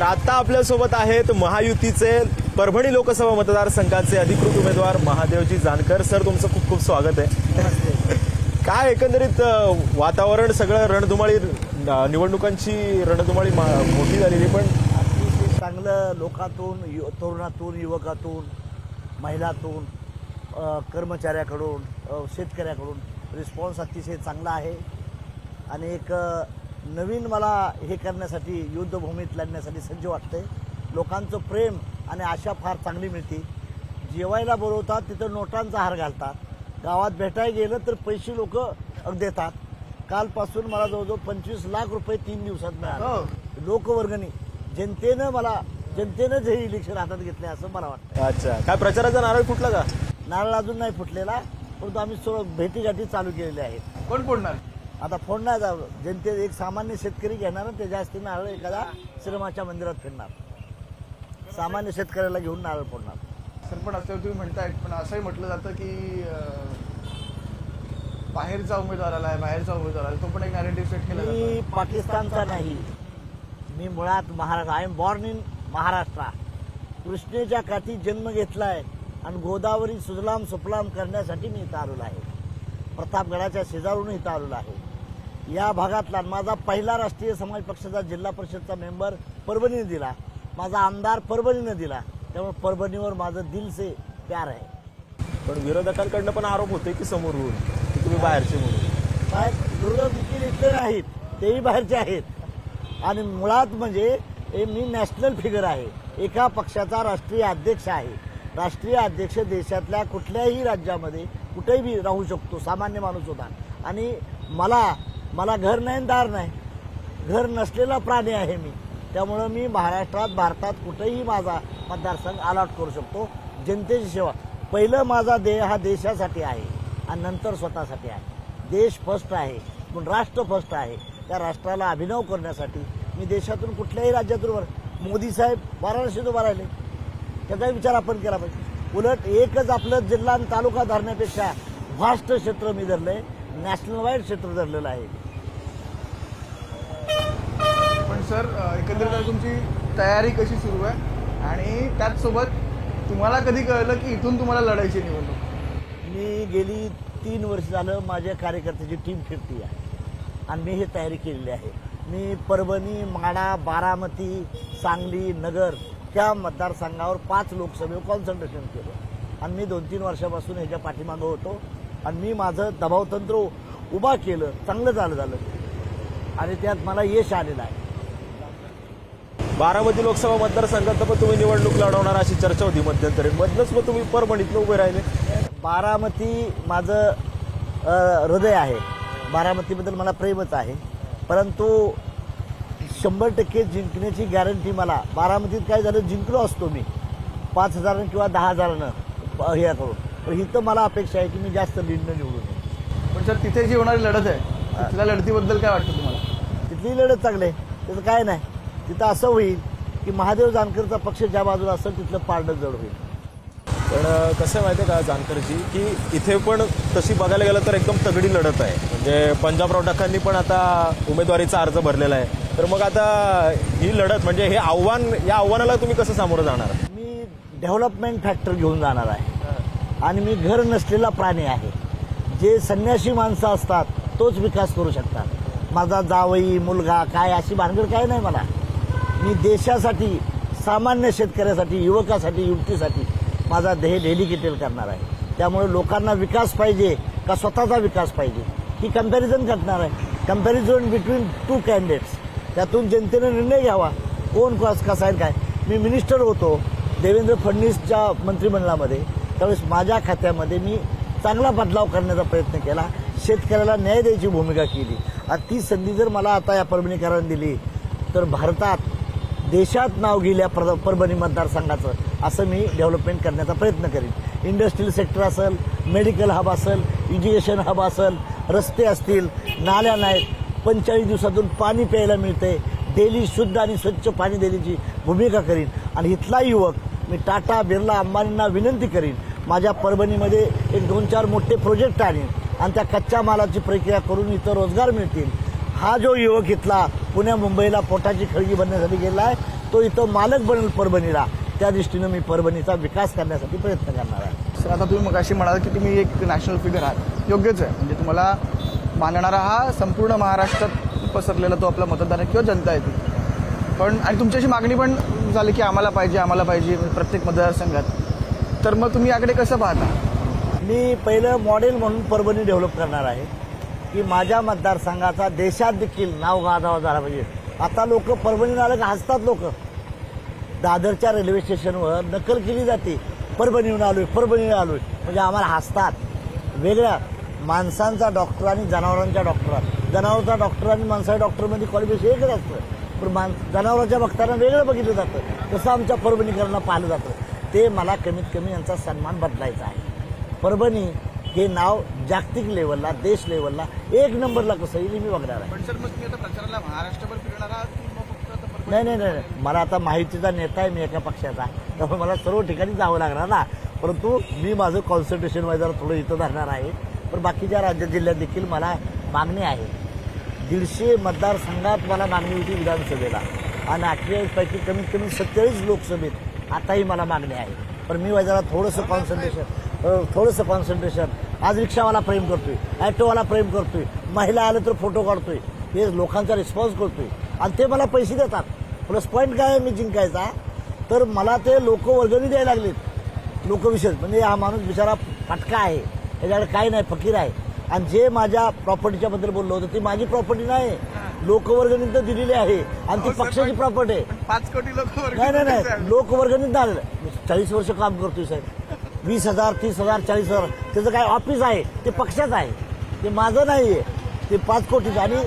तर आता आपल्यासोबत आहेत महायुतीचे परभणी लोकसभा मतदारसंघाचे अधिकृत उमेदवार महादेवजी जानकर. सर तुमचं खूप खूप स्वागत आहे. काय एकंदरीत वातावरण सगळं रणधुमाळी निवडणुकांची रणधुमाळी मोठी झालेली पण अतिशय चांगलं लोकातून यु- तरुणातून युवकातून महिलातून कर्मचाऱ्याकडून शेतकऱ्याकडून रिस्पॉन्स अतिशय चांगला आहे. आणि एक नवीन मला हे करण्यासाठी युद्धभूमीत लढण्यासाठी सज्ज वाटते लोकांचं प्रेम आणि आशा फार चांगली मिळते. जेवायला बोलवतात तिथं नोटांचा हार घालतात. गावात भेटायला गेलं तर पैसे लोक देतात. कालपासून मला जवळजवळ पंचवीस लाख रुपये तीन दिवसात मिळाले. लोकवर्गणी. जनतेनं मला जनतेनंच हे इलेक्शन हातात घेतले असं मला वाटतं. अच्छा. काय प्रचाराचा नारळ फुटला का? नारळ अजून नाही फुटलेला परंतु आम्ही भेटीगाठी चालू केलेल्या आहेत. कोण फोडणार? आता फोन नाही जावं जनते एक सामान्य शेतकरी घेणार त्याच्या हस्ते नारळ एखादा श्रीमाच्या मंदिरात फिरणार. सामान्य शेतकऱ्याला घेऊन नारळ फोडणार. सर पण असं तुम्ही म्हणताय पण असंही म्हटलं जातं की बाहेरचा उमेदवार आलाय बाहेरचा उमेदवार आलाय तो पण एक नॅरेटिव्ह सेट केला मी पाकिस्तानचा नाही. मी मुळात Maharashtra I am born in Maharashtra. कृष्णेच्या काठी जन्म घेतलाय आणि गोदावरी सुजलाम सुफलाम करण्यासाठी मी इथं आलेलो आहे. प्रतापगडाच्या शेजारून इथं आलेलो आहे. या भागातला माझा पहिला राष्ट्रीय समाज पक्षाचा जिल्हा परिषदचा मेंबर परभणीने दिला. माझा आमदार परभणीने दिला. त्यामुळे परभणीवर माझं दिल से प्यार आहे. पण विरोधकांकडनं पण आरोप होते की समोरून की तुम्ही बाहेरचे म्हणून. काय विरोधक देखील इथले नाहीत. तेही बाहेरचे आहेत. आणि मुळात म्हणजे हे मी नॅशनल फिगर आहे. एका पक्षाचा राष्ट्रीय अध्यक्ष आहे. राष्ट्रीय अध्यक्ष देशातल्या कुठल्याही राज्यामध्ये कुठेही राहू शकतो सामान्य माणूस होता. आणि मला मला घर नाही दार नाही. घर नसलेला प्राणी आहे मी. त्यामुळं मी महाराष्ट्रात भारतात कुठेही माझा मतदारसंघ अलॉट करू शकतो. जनतेची सेवा. पहिलं माझा देह हा देशासाठी आहे आणि नंतर स्वतःसाठी आहे. देश फर्स्ट आहे पण राष्ट्र फर्स्ट आहे. त्या राष्ट्राला अभिनव करण्यासाठी मी देशातून कुठल्याही राज्यातून वर मोदी साहेब वाराणसीत उभा राहिले. त्याचाही विचार आपण केला पाहिजे. उलट एकच आपलं जिल्हा आणि तालुका धरण्यापेक्षा व्हास्ट क्षेत्र मी आहे नॅशनल वाईड क्षेत्र धरलेलं आहे. पण सर एकंदरीत आता तुमची तयारी कशी सुरू आहे? आणि त्याचसोबत तुम्हाला कधी कळलं की इथून तुम्हाला लढायची निवडणूक? मी गेली तीन वर्ष झालं माझ्या कार्यकर्त्याची टीम फिरती आहे. आणि मी ही तयारी केलेली आहे. मी परभणी माडा बारामती सांगली नगर त्या मतदारसंघावर पाच लोकसभेवर कॉन्सन्ट्रेशन केलं. आणि मी दोन तीन वर्षापासून ह्याच्या पाठीमागं होतो. आणि मी माझं दबावतंत्र उभा केलं चांगलं झालं झालं. आणि त्यात मला यश आलेलं आहे. बारामती लोकसभा मतदारसंघात पण तुम्ही निवडणूक लढवणार अशी चर्चा होती मध्यंतरी. मधनच मग तुम्ही परभणीतनं उभे राहिले. बारामती माझं हृदय आहे. बारामतीबद्दल मला प्रेमच आहे. परंतु शंभर टक्के जिंकण्याची गॅरंटी मला बारामतीत काय झालं जिंकलो असतो मी. पाच हजारानं किंवा दहा हजारानं हे करून. पण इथं मला अपेक्षा आहे की मी जास्त लीडनं निवडून येईन. पण सर तिथे जी होणारी लढत आहे तिथल्या लढतीबद्दल काय वाटतं तुम्हाला? तिथली लढत चांगली आहे. त्याचं काय नाही. तिथं असं होईल की महादेव जानकरचा पक्ष ज्या बाजूला असेल तिथलं पारडं जड होईल. पण कसं आहे माहिती आहे का जानकरजी की इथे पण तशी बघायला गेलं तर एकदम तगडी लढत आहे. म्हणजे पंजाबराव टकांनी पण आता उमेदवारीचा अर्ज भरलेला आहे. तर मग आता ही लढत म्हणजे हे आव्हान या आव्हानाला तुम्ही कसं सामोरं जाणार? मी डेव्हलपमेंट फॅक्टर घेऊन जाणार आहे. आणि मी घर नसलेला प्राणी आहे. जे संन्यासी माणसं असतात तोच विकास करू शकतात. माझा जावई मुलगा काय अशी भानगड काय नाही मला. मी देशासाठी सामान्य शेतकऱ्यासाठी युवकासाठी युवतीसाठी माझा ध्येय डेडिकेटेड करणार आहे. त्यामुळे लोकांना विकास पाहिजे का स्वतःचा विकास पाहिजे? ही कंपॅरिझन करणार आहे. कंपॅरिझन बिटवीन टू कॅन्डिडेट्स त्यातून जनतेने निर्णय घ्यावा. कोण कस कसा आहे काय? मी मिनिस्टर होतो देवेंद्र फडणवीसच्या मंत्रिमंडळामध्ये. त्यावेळेस माझ्या खात्यामध्ये मी चांगला बदलाव करण्याचा प्रयत्न केला. शेतकऱ्याला न्याय द्यायची भूमिका केली. आणि ती संधी जर मला आता या परभणीकरांनी दिली तर भारतात देशात नाव गेल्या पर परभणी मतदारसंघाचं असं मी डेव्हलपमेंट करण्याचा प्रयत्न करीन. इंडस्ट्रियल सेक्टर असेल मेडिकल हब असेल एज्युकेशन हब असेल रस्ते असतील नाल्या नाहीत पंचेचाळीस दिवसातून पाणी प्यायला मिळते डेली शुद्ध आणि स्वच्छ पाणी देण्याची भूमिका करीन. आणि इथला युवक मी टाटा बिर्ला अंबानींना विनंती करीन माझ्या परभणीमध्ये एक दोन चार मोठे प्रोजेक्ट आणीन आणि त्या कच्च्या मालाची प्रक्रिया करून इथं रोजगार मिळतील. हा जो युवक इथला पुण्या मुंबईला पोटाची खळगी बनण्यासाठी गेला आहे तो इथं मालक बनेल परभणीला. त्या दृष्टीनं मी परभणीचा विकास करण्यासाठी प्रयत्न करणार आहे. सर आता तुम्ही मगाशी म्हणाल की तुम्ही एक नॅशनल फिगर आहात. योग्यच आहे. म्हणजे तुम्हाला मानणारा हा संपूर्ण महाराष्ट्रात पसरलेला तो आपला मतदार आहे किंवा जनता आहे ती. पण आणि तुमच्याशी मागणी पण झाली की आम्हाला पाहिजे आम्हाला पाहिजे प्रत्येक मतदारसंघात. तर मग तुम्ही याकडे कसं पाहता? मी पहिलं मॉडेल म्हणून परभणी डेव्हलप करणार आहे. की माझ्या मतदारसंघाचा देशात देखील नाव गाजावा झाला पाहिजे. आता लोक परभणीला आलं का हसतात लोक. दादरच्या रेल्वे स्टेशनवर नकल केली जाते. परभणीहून आलोय परभणीला आलोय. म्हणजे आम्हाला हसतात. वेगळ्या माणसांचा डॉक्टर आणि जनावरांच्या डॉक्टर जनावरांचा डॉक्टर आणि माणसाच्या डॉक्टरमध्ये क्वालिफिकेशन एकच असतं. पण माण जनावरांच्या बघताना वेगळं बघितलं जातं. तसं आमच्या परभणीकरांना पाहिलं जातं. ते मला कमीत कमी यांचा सन्मान बदलायचा आहे. परभणी हे नाव जागतिक लेवलला देश लेवलला एक नंबरला कसं येईल मी बघणार आहे. नाही नाही नाही नाही. मला आता माहितीचा नेता आहे मी एका पक्षाचा. त्यामुळे मला सर्व ठिकाणी जावं लागणार ना. परंतु मी माझं कॉन्सन्ट्रेशन जरा थोडं इथं धरणार आहे. पण बाकीच्या राज्य जिल्ह्यात देखील मला मागणी आहे. दीडशे मतदारसंघात मला मागणी होती विधानसभेला. आणि अठ्ठेचाळीस पैकी कमीत कमी सत्तेचाळीस लोकसभेत आताही मला मागणी आहे. पण मी जरा थोडंसं कॉन्सन्ट्रेशन थोडंसं कॉन्सन्ट्रेशन आज रिक्षावाला प्रेम करतोय ॲटोवाला प्रेम करतोय महिला आलं तर फोटो काढतोय हे लोकांचा रिस्पॉन्स करतोय. आणि ते मला पैसे देतात. प्लस पॉईंट काय आहे मी जिंकायचा? तर मला ते लोक वर्गणी द्यायला लागलेत. लोकविशेष म्हणजे हा माणूस बिचारा फटका आहे. याच्याकडे काही नाही फकीर आहे. आणि जे माझ्या प्रॉपर्टीच्याबद्दल बोललो होतं ती माझी प्रॉपर्टी नाही. लोकवर्गणी तर दिलेली आहे. आणि ती पक्षाची प्रॉपर्टी आहे. पाच कोटी लोक नाही नाही नाही. लोकवर्गणीत झालं चाळीस वर्ष काम करतोय साहेब. वीस हजार तीस हजार चाळीस हजार. त्याचं काय ऑफिस आहे. ते पक्षाचं आहे. ते माझं नाहीये. ते पाच कोटीचं आणि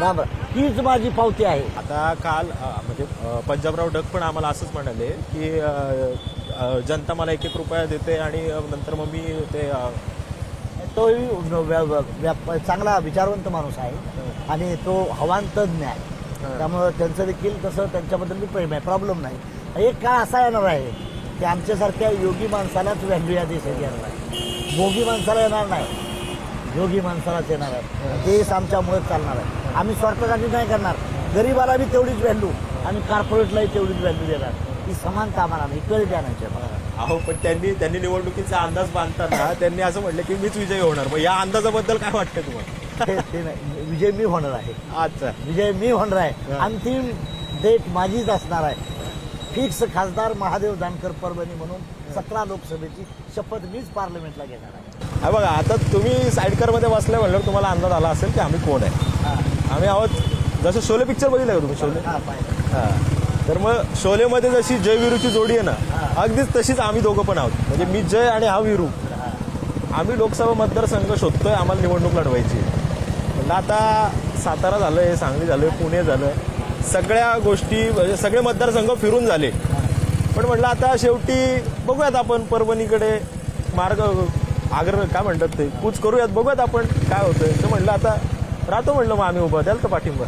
राम हीच माझी पावती आहे. आता काल म्हणजे पंजाबराव डक पण आम्हाला असंच म्हणाले की जनता मला एक एक रुपया देते आणि नंतर मग मी ते तोही व्या- व्या- व्या- चांगला विचारवंत माणूस आहे. आणि तो हवान तज्ज्ञ आहे त्यामुळं त्यांचं देखील तसं त्यांच्याबद्दल मी प्रेम आहे. प्रॉब्लेम नाही. एक काळ असा येणार आहे की आमच्यासारख्या योगी माणसालाच व्हॅल्यू या देशात येणार आहे भोगी माणसाला येणार नाही. योगी माणसालाच येणार आहे. देश आमच्यामुळेच चालणार आहे. आम्ही स्वार्थासाठी नाही करणार. गरीबाला बी तेवढीच व्हॅल्यू आणि कॉर्पोरेटलाही तेवढीच व्हॅल्यू देणार. ही. समानता आम्हाला नाही. इक्वलिटी आणायची आहे मला. अहो पण त्यांनी त्यांनी निवडणुकीचा अंदाज बांधताना त्यांनी असं म्हटलं की मीच विजयी होणार. मग या अंदाजाबद्दल काय वाटतं तुम्हाला? ते ते नाही. विजय मी होणार आहे. अच्छा. विजय मी होणार आहे. हा. अंतिम डेट माझीच असणार आहे. फिक्स खासदार महादेव जानकर परभणी म्हणून सतरा लोकसभेची शपथ मीच पार्लमेंटला घेणार आहे. हा बघा आता तुम्ही साईडकरमध्ये बसल्या म्हणल्यावर तुम्हाला अंदाज आला असेल की आम्ही कोण आहे. हा. आम्ही आहोत. जसं शोले पिक्चर बघितलं का तुम्ही? शोले? हा. हा. तर मग शोलेमध्ये जशी जय विरूची जोडी आहे ना अगदीच तशीच आम्ही दोघं पण आहोत. म्हणजे मी जय आणि हा विरू. आम्ही लोकसभा मतदारसंघ शोधतोय आम्हाला निवडणूक लढवायची म्हणलं आता सातारा झालंय सांगली झालंय पुणे झालं सगळ्या गोष्टी म्हणजे सगळे मतदारसंघ फिरून झाले. पण म्हटलं आता शेवटी बघूयात आपण परभणीकडे मार्ग आग्रह काय म्हणतात ते? कूच करूयात बघूयात आपण काय होतंय. तर म्हणलं आता राहतो म्हणलं मग आम्ही उभं. द्याल तर पाठिंबा.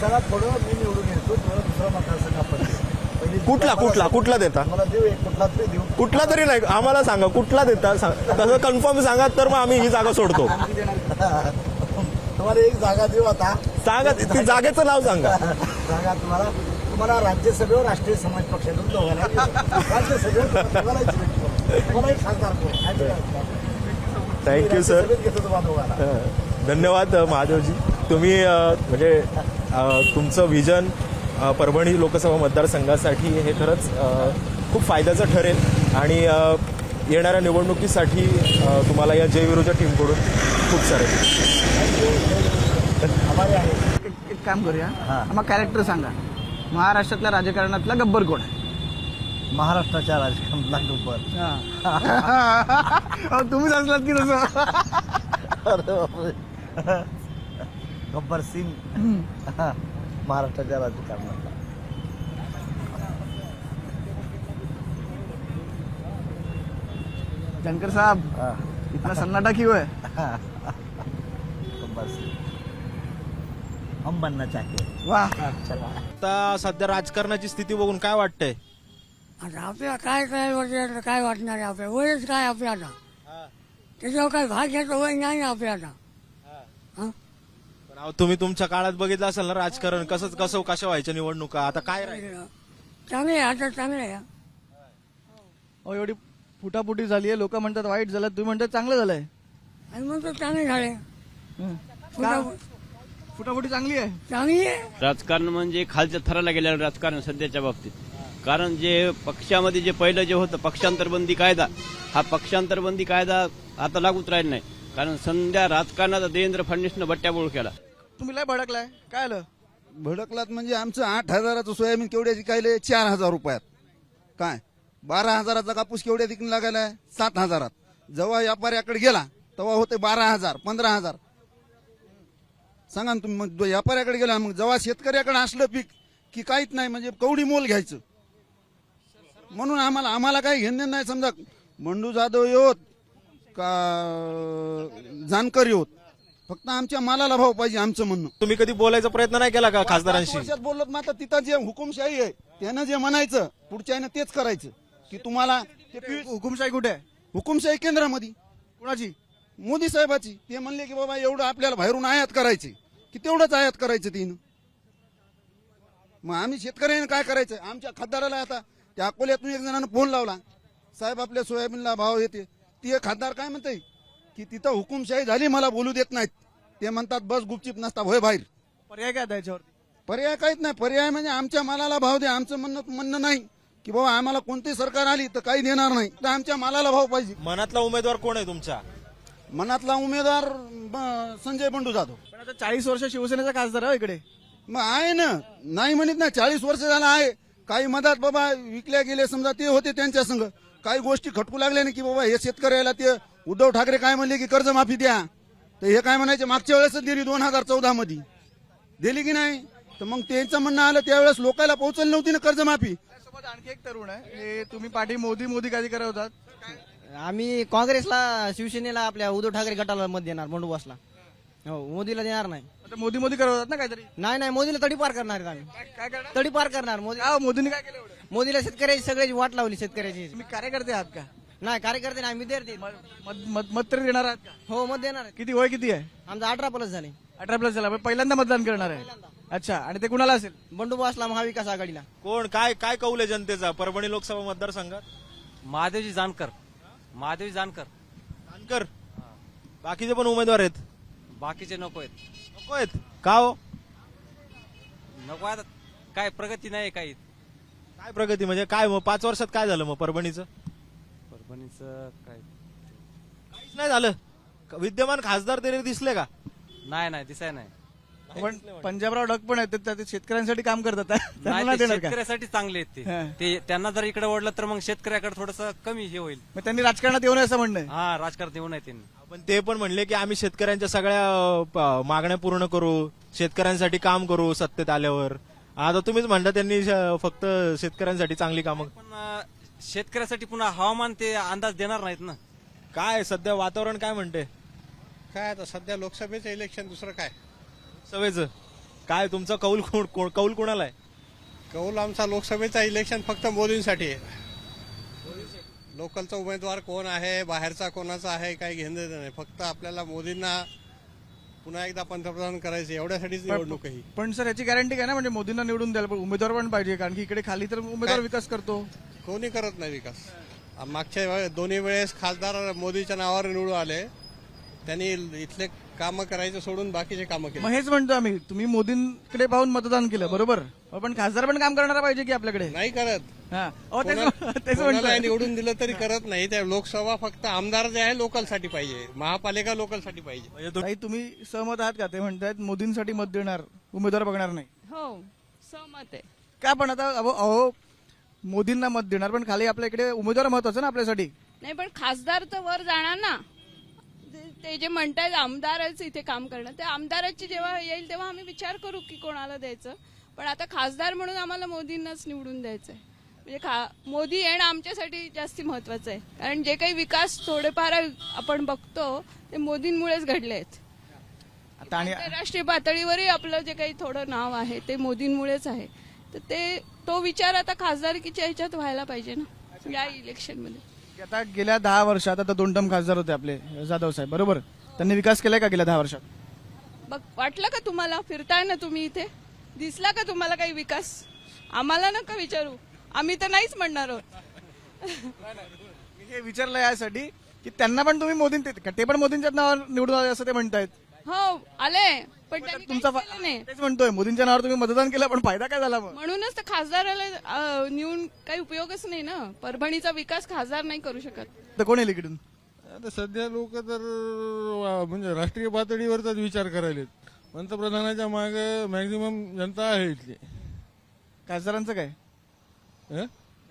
चला थोडं मी निवडून येतो थोडं दुसरा मतदारसंघ आपण देऊ. पहिली कुठला कुठला. कुठला देता मला देऊ एक कुठला तरी देऊ कुठला तरी नाही आम्हाला सांगा कुठला देता सांग- तसं कन्फर्म सांगा तर मग आम्ही ही जागा सोडतो तुम्हाला एक जागा देऊ आता सांगा ती जागेचं नाव सांगा जागा तुम्हाला तुम्हाला राज्यसभेवर राष्ट्रीय समाज पक्षातून दोघांना देऊ. राज्यसभेवर तुम्हाला दोघांनाच भेटतो. तुम्हाला एक खासदार कोण? काय ते खासदार? थँक्यू सर राज्यसभेत घेतो तुम्हाला दोघांना अ, धन्यवाद महादेवजी तुम्ही म्हणजे तुमचं विजन परभणी लोकसभा मतदारसंघासाठी हे खरंच खूप फायद्याचं ठरेल. आणि येणाऱ्या निवडणुकीसाठी तुम्हाला या जयविरोच्या टीमकडून खूप सारे एक एक काम करूया. हा. मग कॅरेक्टर सांगा. महाराष्ट्रातल्या राजकारणातला गब्बर कोण आहे? महाराष्ट्राच्या राजकारणातला गब्बर. तुम्हीच असलात की तसं. अरे बापरे. गब्बर सिंग. महाराष्ट्राच्या राजकारणातला. शंकर साहब. इतना सन्नाटा क्यों है गब्बर सिंग. हम बनना चाहते हैं. वाह चला. आता सध्या राजकारणाची स्थिती बघून काय वाटतंय? आता आपल्याला काय काय वाटत काय वाटणार आहे आपल्या? वयच काय आपल्याला त्याच्यावर काय भाग घ्यायचं वय नाही ना आपल्याला हं? अहो, तुम्ही तुमच्या काळात बघितलं असेल ना राजकारण कसं कसं कशा व्हायच्या निवडणुका? आता काय राहील? चांगले आहे आता चांगले आहे अहो एवढी फुटाफुटी झाली आहे लोक म्हणतात वाईट झालं तुम्ही म्हणतात चांगलं झालंय. आणि मग चांगले झाले. हं. फुटा- फुटाफुटी चांगली आहे. चांगली आहे. राजकारण म्हणजे खालच्या थराला गेलेलं राजकारण सध्याच्या बाबतीत. कारण जे पक्षामध्ये जे पहिलं जे होतं पक्षांतरबंदी कायदा हा पक्षांतरबंदी कायदा आता लागूच राहिला नाही. कारण संध्या राजकारणाचा देवेंद्र फडणवीसनं बट्ट्याबोळ केला. तुम्ही लय भडकलाय. काय आलं? भडकलात म्हणजे आमचं आठ हजाराचं सोयाबीन केवढ्या विकायले? चार हजार रुपयात. काय? बारा हजाराचा कापूस केवढ्या विकून लागायला? सात हजारात. जेव्हा व्यापाऱ्याकडे गेला तेव्हा होते बारा हजार पंधरा हजार. सांगा ना तुम्ही मग व्यापाऱ्याकडे गेला मग जेव्हा शेतकऱ्याकडे असलं पीक की काहीच नाही म्हणजे कवडी मोल घ्यायचं. म्हणून आम्हाला आम्हाला काही घेणं नाही समजा. मंडू जाधव येत का जानकर येत? फक्त आमच्या मालाला भाव पाहिजे आमचं म्हणणं. तुम्ही कधी बोलायचा प्रयत्न नाही केला का खासदारांशी? वर्षात बोललो आता तिथं जे हुकुमशाही आहे त्यानं जे म्हणायचं पुढच्यानं तेच करायचं. की तुम्हाला ते पियुष- हुकुमशाही कुठे आहे? हुकुमशाही केंद्रामध्ये. कुणाची? मोदी साहेबाची. ते म्हणले की बाबा एवढं आपल्याला बाहेरून आयात करायचे. की तेवढंच आयात करायचं तिनं. मग आम्ही शेतकऱ्याने काय करायचं? आमच्या खासदाराला आता त्या अकोल्यातून एक जणांना फोन लावला. साहेब आपल्या सोयाबीनला भाव येते. ते खासदार काय म्हणते की तिथं हुकुमशाही झाली मला बोलू देत नाहीत. ते म्हणतात बस गुपचीप नसता होय बाहेर. पर्याय काय त्याच्यावरती? पर्याय काहीच नाही. पर्याय म्हणजे आमच्या मालाला भाव द्या आमचं म्हणणं म्हणणं नाही की बाबा आम्हाला कोणती सरकार आली तर काही देणार नाही. तर आमच्या मालाला भाव पाहिजे. मनातला उमेदवार कोण आहे तुमच्या मनातला उमेदवार ब- संजय बंडू जाधव. पण आता चाळीस वर्ष शिवसेनेचा खासदार आहे हो इकडे. मग आहे ना. नाही म्हणत ना चाळीस वर्ष झाला आहे. काही मधात बाबा विकल्या गेले समजा ते होते त्यांच्या संघ काही गोष्टी खटकू लागल्या ना की बाबा हे शेतकऱ्याला ते उद्धव ठाकरे काय म्हणले की कर्जमाफी द्या? तर हे काय म्हणायचे? मागच्या वेळेसच दिली दोन हजार चौदा मध्ये दिली की नाही? तर मग त्यांचं म्हणणं आलं त्यावेळेस लोकांना पोहोचली नव्हती ना कर्जमाफी. सोबत आणखी एक तरुण आहे. तुम्ही पाठी मोदी मोदी कधी करत होतात. आम्ही काँग्रेसला शिवसेनेला आपल्या उद्धव ठाकरे गटाला मत देणार बंडोबासला हो मोदीला देणार नाही. आता मोदी मोदी करत होतात ना काहीतरी? नाही नाही मोदीला तडीपार करणार आहेत आम्ही. काय- काय करणार? तडीपार करणार मोदी. काय मोदींनी काय केलं? मोदीला शेतकऱ्याची सगळ्याची वाट लावली शेतकऱ्याची. तुम्ही कार्यकर्ते आहात का? नाही कार्यकर्ते नाही देते मत मत मत तरी देणार आहात का? हो मत देणार आहेत. किती वय किती आहे? आमचा अठरा प्लस झाले. अठरा प्लस झाला. पण पहिल्यांदा मतदान करणार आहे. अच्छा आणि ते कुणाला असेल? बंडोबासला महाविकास आघाडीला. कोण? काय काय कौल आहे जनतेचा? परभणी लोकसभा मतदारसंघात? महादेवजी जानकर. महादेवजी जानकर. जानकर? बाकीचे पण उमेदवार आहेत. बाकीचे नको आहेत. नको आहेत? का हो? नको आता काय प्रगती नाही काही. काय प्रगती? म्हणजे काय मग पाच वर्षात काय झालं मग परभणीचं? परभणीचं काय काहीच नाही झालं. विद्यमान खासदार तरी दिसले का? नाही नाही दिसाय नाही. पण पंजाबराव डक पण आहेत ते- ते शेतकऱ्यांसाठी काम करतात. त्यांना नाही नाही ते देणार का? शेतकऱ्यासाठी चांगले आहेत हा. ते त्यांना जर इकडे ओढलं तर मग शेतकऱ्याकडे थोडस कमी हे होईल. मग त्यांनी राजकारणात येऊ नये असं म्हणणं आहे. हा राजकारणात येऊ नये त्यांनी. पण ते पण म्हणले की आम्ही शेतकऱ्यांच्या सगळ्या अं, प- मागण्या पूर्ण करू शेतकऱ्यांसाठी काम करू सत्तेत आल्यावर. आता तुम्हीच म्हणता त्यांनी श- फक्त शेतकऱ्यांसाठी चांगली कामं पण अं, शेतकऱ्यासाठी पुन्हा हवामान ते अंदाज देणार नाहीत ना. काय सध्या वातावरण काय म्हणते? काय आता सध्या लोकसभेचं इलेक्शन दुसरं काय? सवेच काय तुमचा कौल कोण- कोण- कौल कोणाला आहे? कौल आमचा लोकसभेचा इलेक्शन फक्त मोदींसाठी आहे. लोकलचा उमेदवार कोण आहे बाहेरचा कोणाचा आहे काही घेणं देणं नाही. फक्त आपल्याला मोदींना पुन्हा एकदा पंतप्रधान करायचे एवढ्यासाठीच निवडणूक ही. पण सर याची गॅरंटी काय ना म्हणजे मोदींना निवडून द्यायला पण उमेदवार पण पाहिजे कारण की इकडे खाली तर उमेदवार? विकास करतो. कोणी करत नाही विकास. मागच्या वेळे- दोन्ही वेळेस खासदार मोदीच्या नावावर निवडून आले. त्यांनी इथले कामं करायचं सोडून बाकीचे कामं केले. मग हेच म्हणतो आम्ही तुम्ही मोदींकडे पाहून मतदान केलं बरोबर? पण खासदार पण काम करणारा पाहिजे की आपल्याकडे? नाही करत. हा. अहो, तेच कोणा- तेच कोणाला म्हणतोय निवडून दिलं तरी करत नाही. त्या लोकसभा फक्त आमदार जे आहे लोकलसाठी पाहिजे. महापालिका लोकलसाठी पाहिजे. म्हणजे ताई, तुम्ही सहमत आहात का? ते म्हणतायत मोदींसाठी मत देणार उमेदवार बघणार नाही. हो सहमत आहे. का पण आता अहो अहो मोदींना मत देणार पण खाली आपल्या इकडे उमेदवार महत्वाचं ना आपल्यासाठी. नाही पण खासदार तर वर जाणार ना. ते- जे म्हणतायत आमदारच इथे काम करणं ते आमदाराची जेव्हा येईल तेव्हा आम्ही विचार करू की कोणाला द्यायचं. पण आता खासदार म्हणून आम्हाला मोदींनाच निवडून द्यायचंय. म्हणजे खा मोदी येणं आमच्यासाठी जास्ती महत्वाचं आहे. कारण जे काही विकास थोडेफार आपण बघतो ते मोदींमुळेच घडले आहेत. आता आणि आंतरराष्ट्रीय पातळीवरही आपलं जे काही थोडं नाव आहे ते मोदींमुळेच आहे. तर ते तो विचार आता खासदारकीच्या ह्याच्यात व्हायला पाहिजे ना या इलेक्शनमध्ये. आता गेल्या दहा वर्षात आता दोन टर्म खासदार होते आपले जाधव साहेब बरोबर? त्यांनी विकास केलाय का गेल्या दहा वर्षात? बघ वाटलं का तुम्हाला? फिरताय ना तुम्ही इथे? दिसला का तुम्हाला काही विकास? आम्हाला नका विचारू. आम्ही तर नाहीच म्हणणार आहोत. मी हे विचारलं यासाठी की त्यांना पण तुम्ही मोदी ते पण मोदींच्याच नावावर निवडून आले असं ते म्हणतायत? हो आले. पण त्यांनी तुमचा केलं नाही. तेच म्हणतोय मोदींच्या नावावर तुम्ही मतदान केलं पण फायदा काय झाला मग? म्हणूनच तर खासदाराला अं, नेऊन काही उपयोगच नाही ना. परभणीचा विकास खासदार नाही करू शकत. तर कोण येईल इकडून? आता सध्या लोक तर वा- म्हणजे राष्ट्रीय पातळीवरचाच विचार करायलेत. पंतप्रधानाच्या मागे मॅक्झिमम जनता आहे इथली. खासदारांचं काय? हं?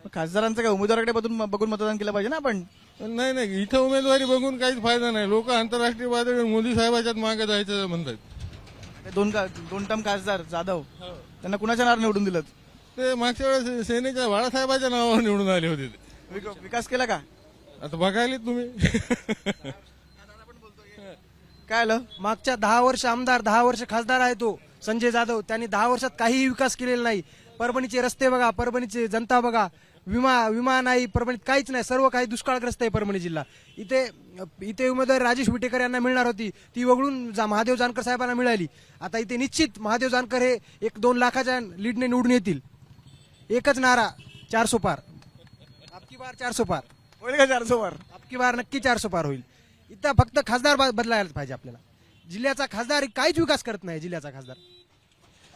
मग खासदारांचं काय? उमेदवाराकडे बघून बघून मतदान केलं पाहिजे ना आपण? नाही नाही इथं उमेदवारी बघून काहीच फायदा नाही. लोक आंतरराष्ट्रीय पातळीवर मोदी साहेबाच्याच मागे जायचं म्हणतात. ते दोन का दोन टर्म खासदार जाधव. त्यांना कुणाच्या नावावर निवडून दिलं? ते मागच्या वेळेस सेनेच्या बाळासाहेबाच्या नावावर निवडून आले होते ते. विक- विकास केला का? आता बघायला तुम्ही. काय आलं? मागच्या दहा वर्ष आमदार दहा वर्ष खासदार आहे तो संजय जाधव. त्यांनी दहा वर्षात काहीही विकास केलेला नाही. परभणीचे रस्ते बघा परभणीचे जनता बघा. विमा विमा नाही परभणीत काहीच नाही. सर्व काही दुष्काळग्रस्त आहे परभणी जिल्हा. इथे इथे उमेदवारी राजेश विटेकर यांना मिळणार होती. ती वगळून जा महादेव जानकर साहेबांना मिळाली. आता इथे निश्चित महादेव जानकर हे एक दोन लाखाच्या लीडने निवडून येतील. एकच नारा चारसो पार. आपकी बार चारसो पार. होईल का चारशे वर अबकी बार नक्की चारशे पार होईल. इथं फक्त खासदार ब- बदलायला पाहिजे आपल्याला. जिल्ह्याचा खासदार काहीच विकास करत नाही जिल्ह्याचा खासदार.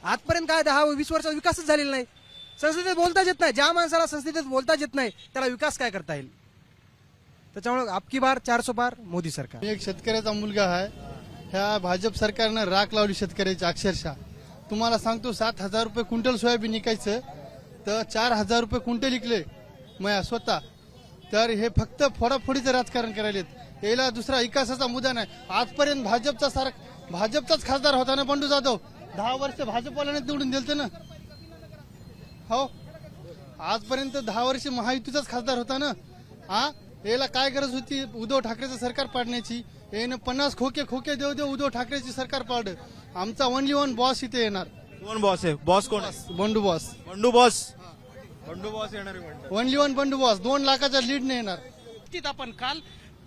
आजपर्यंत काय दहा वीस वर्षात विकासच झालेला नाही. संस्थेत बोलताच येत नाही. ज्या माणसाला संस्थेत बोलताच येत नाही त्याला विकास काय करता येईल? त्याच्यामुळे आपकी बार चारसो बार मोदी सरकार. एक शेतकऱ्याचा मुलगा आहे. ह्या भाजप सरकारनं राख लावली शेतकऱ्याची अक्षरशः. तुम्हाला सांगतो सात हजार रुपये क्विंटल सोयाबीन विकायचं. तर चार हजार रुपये क्विंटल विकले. मया स्वतः. तर हे फक्त फोडाफोडीचं राजकारण करायलेत. याला दुसरा विकासाचा मुद्दा नाही. आजपर्यंत भाजपचा सार भाजपचाच खासदार होता ना बंडू जाधव? दहा वर्ष भाजपवाल्याने निवडून दिलते ना. हो. आजपर्यंत दहा वर्ष महायुतीचाच खासदार होता ना? हा? याला काय गरज होती उद्धव ठाकरेचं सरकार पाडण्याची? यानं पन्नास खोके खोके देऊ देऊ उद्धव ठाकरेची सरकार पाडलं. आमचा ओनली वन बॉस इथे येणार. कोण बॉस आहे. बॉस कोण आहे? Bandu boss Bandu boss Bandu boss येणार ओनली वन बंडू बॉस दोन लाखाच्या लीडने येणार. आपण काल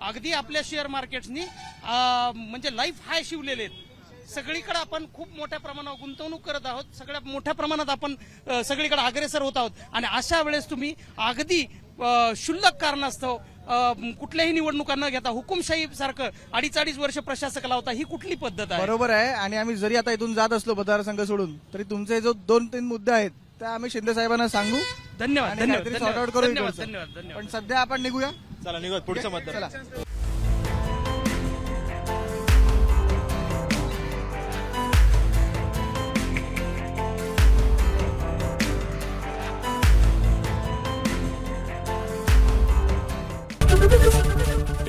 अगदी आपल्या शेअर मार्केट्सनी म्हणजे लाईफ हाय शिवलेले आहेत. सगळीकडे आपण खूप मोठ्या प्रमाणावर गुंतवणूक करत आहोत. सगळ्या मोठ्या प्रमाणात आपण सगळीकडे अग्रेसर होत आहोत. आणि अशा वेळेस तुम्ही अगदी क्षुल्लक कारणास्तव कुठल्याही निवडणुका न घेता हुकुमशाही सारखं अडीच अडीच वर्ष प्रशासक लावता ही कुठली पद्धत आहे? बरोबर आहे. आणि आम्ही जरी आता इथून जात असलो मतदारसंघ सोडून तरी तुमचे जो दोन तीन मुद्दे आहेत ते आम्ही शिंदे साहेबांना सांगू. धन्यवाद धन्यवाद धन्यवाद धन्यवाद पण सध्या आपण निघूया. चला निघत पुढचं मतदार.